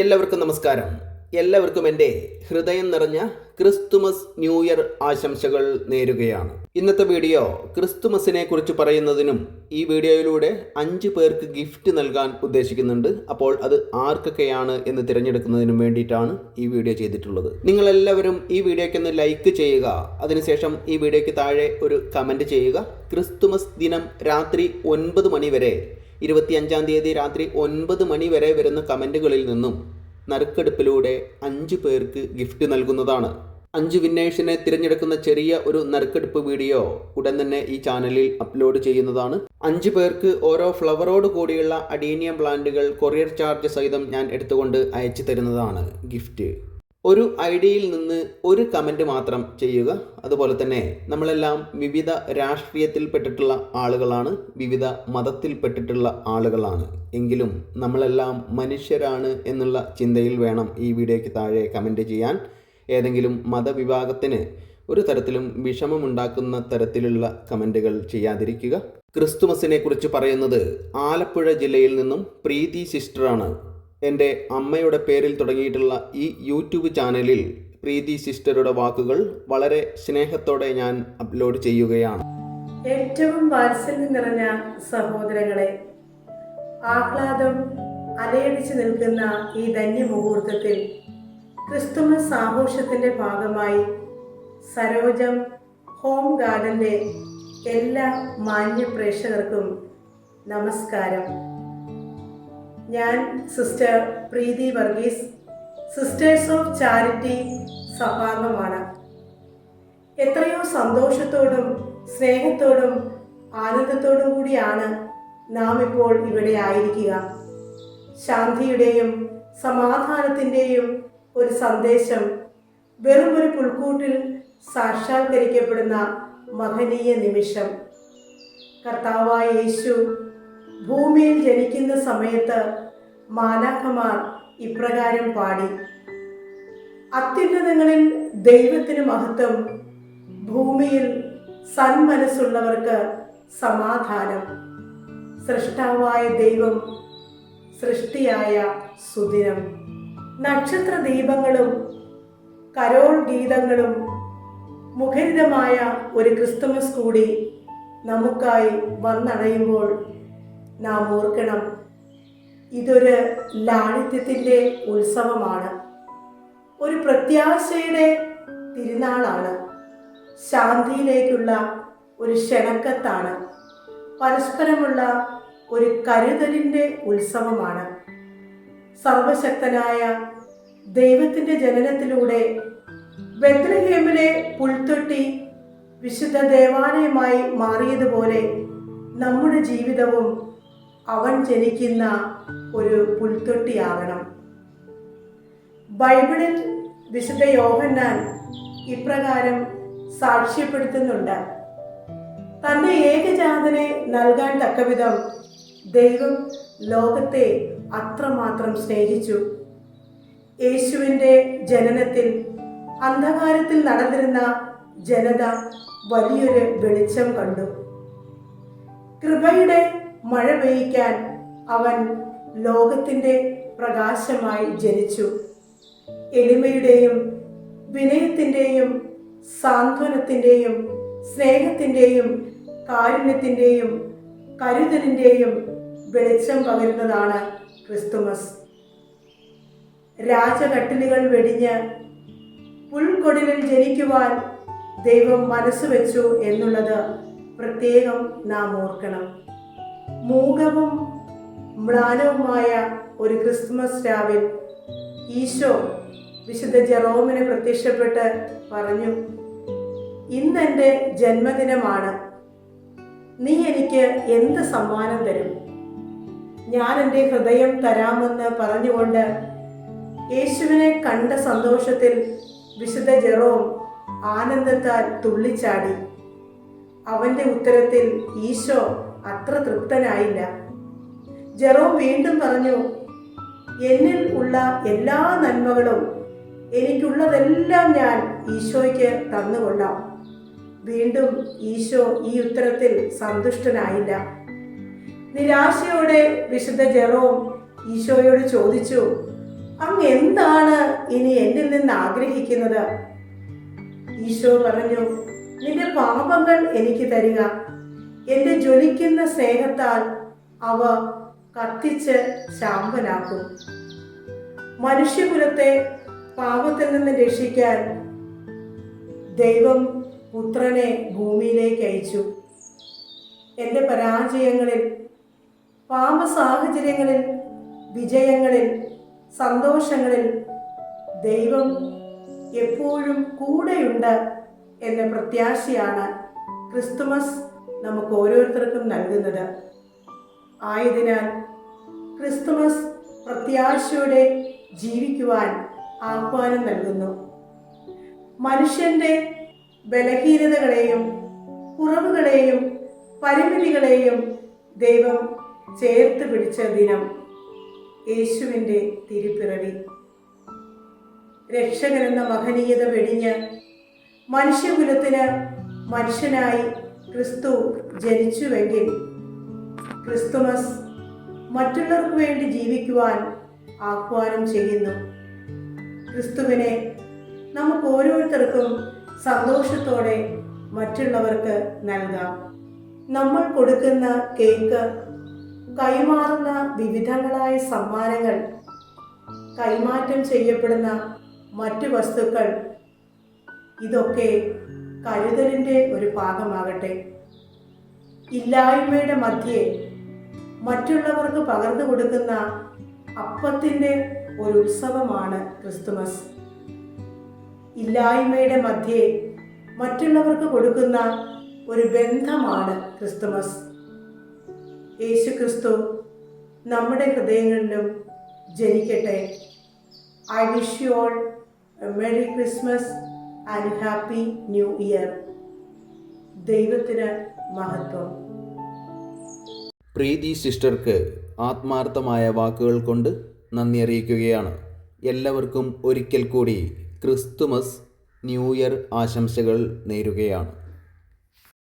എല്ലാവർക്കും നമസ്കാരം. എല്ലാവർക്കും എന്റെ ഹൃദയം നിറഞ്ഞ ക്രിസ്തുമസ് ന്യൂ ഇയർ ആശംസകൾ നേരുകയാണ്. ഇന്നത്തെ വീഡിയോ ക്രിസ്തുമസിനെ കുറിച്ച് പറയുന്നതിനും ഈ വീഡിയോയിലൂടെ അഞ്ച് പേർക്ക് ഗിഫ്റ്റ് നൽകാൻ ഉദ്ദേശിക്കുന്നുണ്ട്. അപ്പോൾ അത് ആർക്കൊക്കെയാണ് എന്ന് തിരഞ്ഞെടുക്കുന്നതിനും വേണ്ടിയിട്ടാണ് ഈ വീഡിയോ ചെയ്തിട്ടുള്ളത്. നിങ്ങളെല്ലാവരും ഈ വീഡിയോയ്ക്ക് ഒന്ന് ലൈക്ക് ചെയ്യുക. അതിനുശേഷം ഈ വീഡിയോയ്ക്ക് താഴെ ഒരു കമന്റ് ചെയ്യുക. ക്രിസ്തുമസ് ദിനം രാത്രി ഒൻപത് മണി വരെ ഇരുപത്തിയഞ്ചാം തീയതി രാത്രി ഒൻപത് മണി വരെ വരുന്ന കമന്റുകളിൽ നിന്നും നറുക്കെടുപ്പിലൂടെ അഞ്ച് പേർക്ക് ഗിഫ്റ്റ് നൽകുന്നതാണ്. അഞ്ച് വിന്നേഴ്സിനെ തിരഞ്ഞെടുക്കുന്ന ചെറിയ ഒരു നറുക്കെടുപ്പ് വീഡിയോ ഉടൻ തന്നെ ഈ ചാനലിൽ അപ്ലോഡ് ചെയ്യുന്നതാണ്. അഞ്ച് പേർക്ക് ഓരോ ഫ്ലവറോട് കൂടിയുള്ള അഡീനിയം പ്ലാന്റുകൾ കൊറിയർ ചാർജ് സഹിതം ഞാൻ എടുത്തുകൊണ്ട് അയച്ചു തരുന്നതാണ് ഗിഫ്റ്റ്. ഒരു ഐഡിയയിൽ നിന്ന് ഒരു കമന്റ് മാത്രം ചെയ്യുക. അതുപോലെ തന്നെ നമ്മളെല്ലാം വിവിധ രാഷ്ട്രീയത്തിൽപ്പെട്ടിട്ടുള്ള ആളുകളാണ് വിവിധ മതത്തിൽപ്പെട്ടിട്ടുള്ള ആളുകളാണ്. എങ്കിലും നമ്മളെല്ലാം മനുഷ്യരാണ് എന്നുള്ള ചിന്തയിൽ വേണം ഈ വീഡിയോയ്ക്ക് താഴെ കമന്റ് ചെയ്യാൻ. ഏതെങ്കിലും മതവിഭാഗത്തിന് ഒരു തരത്തിലും വിഷമമുണ്ടാക്കുന്ന തരത്തിലുള്ള കമന്റുകൾ ചെയ്യാതിരിക്കുക. ക്രിസ്തുമസിനെ കുറിച്ച് പറയുന്നത് ആലപ്പുഴ ജില്ലയിൽ നിന്നും പ്രീതി സിസ്റ്ററാണ്. എന്റെ അമ്മയുടെ പേരിൽ തുടങ്ങിയിട്ടുള്ള ഈ യൂട്യൂബ് ചാനലിൽ പ്രീതി സിസ്റ്ററുടെ വാക്കുകൾ വളരെ സ്നേഹത്തോടെ ഞാൻ അപ്ലോഡ് ചെയ്യുകയാണ്. ഏറ്റവും വാത്സല്യം നിറഞ്ഞ സഹോദരങ്ങളെ ആഹ്ലാദം അലയടിച്ചു നിൽക്കുന്ന ഈ ധന്യമുഹൂർത്തത്തിൽ ക്രിസ്തുമസ് ആഘോഷത്തിന്റെ ഭാഗമായി സരോജം ഹോം ഗാർഡന്റെ എല്ലാ മാന്യ പ്രേക്ഷകർക്കും നമസ്കാരം. ഞാൻ sister Preethi Varghese sisters of charity സഹാർണമാണ് എത്രയോ സന്തോഷത്തോടും സ്നേഹത്തോടും ആനന്ദത്തോടും കൂടിയാണ് നാം ഇപ്പോൾ ഇവിടെ ആയിരിക്കുക. ശാന്തിയുടെയും സമാധാനത്തിന്റെയും ഒരു സന്ദേശം വെറും ഒരു പുൽക്കൂട്ടിൽ സാക്ഷാത്കരിക്കപ്പെടുന്ന മഹനീയ നിമിഷം. കർത്താവായ യേശു ഭൂമിയിൽ ജനിക്കുന്ന സമയത്ത് മാലാഖമാർ ഇപ്രകാരം പാടി. അത്യുന്നതങ്ങളിൽ ദൈവത്തിന് മഹത്വം ഭൂമിയിൽ സന്മനസ്സുള്ളവർക്ക് സമാധാനം. സൃഷ്ടാവായ ദൈവം സൃഷ്ടിയായ സുദിനം. നക്ഷത്ര ദീപങ്ങളും കരോൾ ഗീതങ്ങളും മുഖരിതമായ ഒരു ക്രിസ്തുമസ് കൂടി നമുക്കായി വന്നണയുമ്പോൾ നാം ഓർക്കണം ഇതൊരു ലാളിത്യത്തിന്റെ ഉത്സവമാണ്. ഒരു പ്രത്യാശയുടെ തിരുനാളാണ്. ശാന്തിയിലേക്കുള്ള ഒരു ക്ഷണക്കത്താണ്. പരസ്പരമുള്ള ഒരു കരുതലിന്റെ ഉത്സവമാണ്. സർവശക്തനായ ദൈവത്തിന്റെ ജനനത്തിലൂടെ ബദ്രഹേമിലെ പുൽത്തൊട്ടി വിശുദ്ധ ദേവാലയമായി മാറിയതുപോലെ നമ്മുടെ ജീവിതവും അവൻ ജനിക്കുന്ന ഒരു പുൽത്തൊട്ടിയാകണം. ബൈബിളിൽ വിശുദ്ധ യോഹന്നാൻ ഇപ്രകാരം സാക്ഷ്യപ്പെടുത്തുന്നുണ്ട്. തന്റെ ഏകജാതനെ നൽകാൻ തക്കവിധം ദൈവം ലോകത്തെ അത്രമാത്രം സ്നേഹിച്ചു. യേശുവിന്റെ ജനനത്തിൽ അന്ധകാരത്തിൽ നടന്നിരുന്ന ജനത വലിയൊരു വെളിച്ചം കണ്ടു. കൃപയുടെ മഴ പെയ്യ്ക്കാൻ അവൻ ലോകത്തിന്റെ പ്രകാശമായി ജനിച്ചു. എളിമയുടെയും വിനയത്തിന്റെയും സാന്ത്വനത്തിന്റെയും സ്നേഹത്തിന്റെയും കാരുണ്യത്തിന്റെയും കരുതലിന്റെയും വെളിച്ചം പകരുന്നതാണ് ക്രിസ്തുമസ്. രാജകട്ടിലുകൾ വെടിഞ്ഞ് പുൽക്കൊടിലിൽ ജനിക്കുവാൻ ദൈവം മനസ്സ് വെച്ചു എന്നുള്ളത് പ്രത്യേകം നാം ഓർക്കണം. മൂകവും മ്ലാനവുമായ ഒരു ക്രിസ്മസ് രാവിൽ ഈശോ വിശുദ്ധ ജെറോമിന് പ്രത്യക്ഷപ്പെട്ട് പറഞ്ഞു ഇന്നെന്റെ ജന്മദിനമാണ്. നീ എനിക്ക് എന്ത് സമ്മാനം തരും? ഞാൻ എന്റെ ഹൃദയം തരാമെന്ന് പറഞ്ഞുകൊണ്ട് യേശുവിനെ കണ്ട സന്തോഷത്തിൽ വിശുദ്ധ ജെറോം ആനന്ദത്താൽ തുള്ളിച്ചാടി. അവന്റെ ഉത്തരത്തിൽ ഈശോ അത്ര തൃപ്തനായില്ല. ജെറോം വീണ്ടും പറഞ്ഞു എന്നിൽ ഉള്ള എല്ലാ നന്മകളും എനിക്കുള്ളതെല്ലാം ഞാൻ ഈശോയ്ക്ക് തന്നുകൊള്ളാം. വീണ്ടും ഈശോ ഈ ഉത്തരത്തിൽ സന്തുഷ്ടനായില്ല. നിരാശയോടെ വിശുദ്ധ ജെറോം ഈശോയോട് ചോദിച്ചു അങ്ങ് എന്താണ് ഇനി എന്നിൽ നിന്ന് ആഗ്രഹിക്കുന്നത്? ഈശോ പറഞ്ഞു നിന്റെ പാപങ്ങൾ എനിക്ക് തരിക. എന്റെ ജ്വലിക്കുന്ന സ്നേഹത്താൽ അവ കത്തിച്ച് ശാന്തനാക്കും. മനുഷ്യകുലത്തെ പാപത്തിൽ നിന്ന് രക്ഷിക്കാൻ ദൈവം പുത്രനെ ഭൂമിയിലേക്ക് അയച്ചു. എന്റെ പരാജയങ്ങളിൽ പാപ സാഹചര്യങ്ങളിൽ വിജയങ്ങളിൽ സന്തോഷങ്ങളിൽ ദൈവം എപ്പോഴും കൂടെയുണ്ട് എന്ന പ്രത്യാശയാണ് ക്രിസ്തുമസ് നമുക്ക് ഓരോരുത്തർക്കും നൽകുന്നത്. ആയതിനാൽ ക്രിസ്തുമസ് പ്രത്യാശയോടെ ജീവിക്കുവാൻ ആഹ്വാനം നൽകുന്നു. മനുഷ്യന്റെ ബലഹീനതകളെയും കുറവുകളെയും പരിമിതികളെയും ദൈവം ചേർത്ത് പിടിച്ച ദിനം യേശുവിന്റെ തിരുപ്പിറവി. രക്ഷകനെന്ന മഹനീയത വെടിഞ്ഞ് മനുഷ്യകുലത്തിന് മനുഷ്യനായി ക്രിസ്തു ജനിച്ചുവെങ്കിൽ ക്രിസ്തുമസ് മറ്റുള്ളവർക്ക് വേണ്ടി ജീവിക്കുവാൻ ആഹ്വാനം ചെയ്യുന്നു. ക്രിസ്തുവിനെ നമുക്ക് ഓരോരുത്തർക്കും സന്തോഷത്തോടെ മറ്റുള്ളവർക്ക് നൽകാം. നമ്മൾ കൊടുക്കുന്ന കേക്ക് കൈമാറുന്ന വിവിധങ്ങളായ സമ്മാനങ്ങൾ കൈമാറ്റം ചെയ്യപ്പെടുന്ന മറ്റു വസ്തുക്കൾ ഇതൊക്കെ കരുതലിന്റെ ഒരു ഭാഗമാകട്ടെ ഇല്ലായ്മയുടെ മധ്യേ മറ്റുള്ളവർക്ക് പകർന്നു കൊടുക്കുന്ന അപ്പത്തിന്റെ ഒരു ഉത്സവമാണ് ക്രിസ്തുമസ്. ഇല്ലായ്മയുടെ മധ്യേ മറ്റുള്ളവർക്ക് കൊടുക്കുന്ന ഒരു ബന്ധമാണ് ക്രിസ്തുമസ്. യേശു ക്രിസ്തു നമ്മുടെ ഹൃദയങ്ങളിലും ജനിക്കട്ടെ. I wish you all merry Christmas. And happy new year ദൈവത്തിന് മഹത്വം. പ്രീതി സിസ്റ്റർക്ക് ആത്മാർത്ഥമായ വാക്കുകൾ കൊണ്ട് നന്ദി അറിയിക്കുകയാണ്. എല്ലാവർക്കും ഒരിക്കൽ കൂടി ക്രിസ്തുമസ് ന്യൂ ഇയർ ആശംസകൾ നേരുകയാണ്.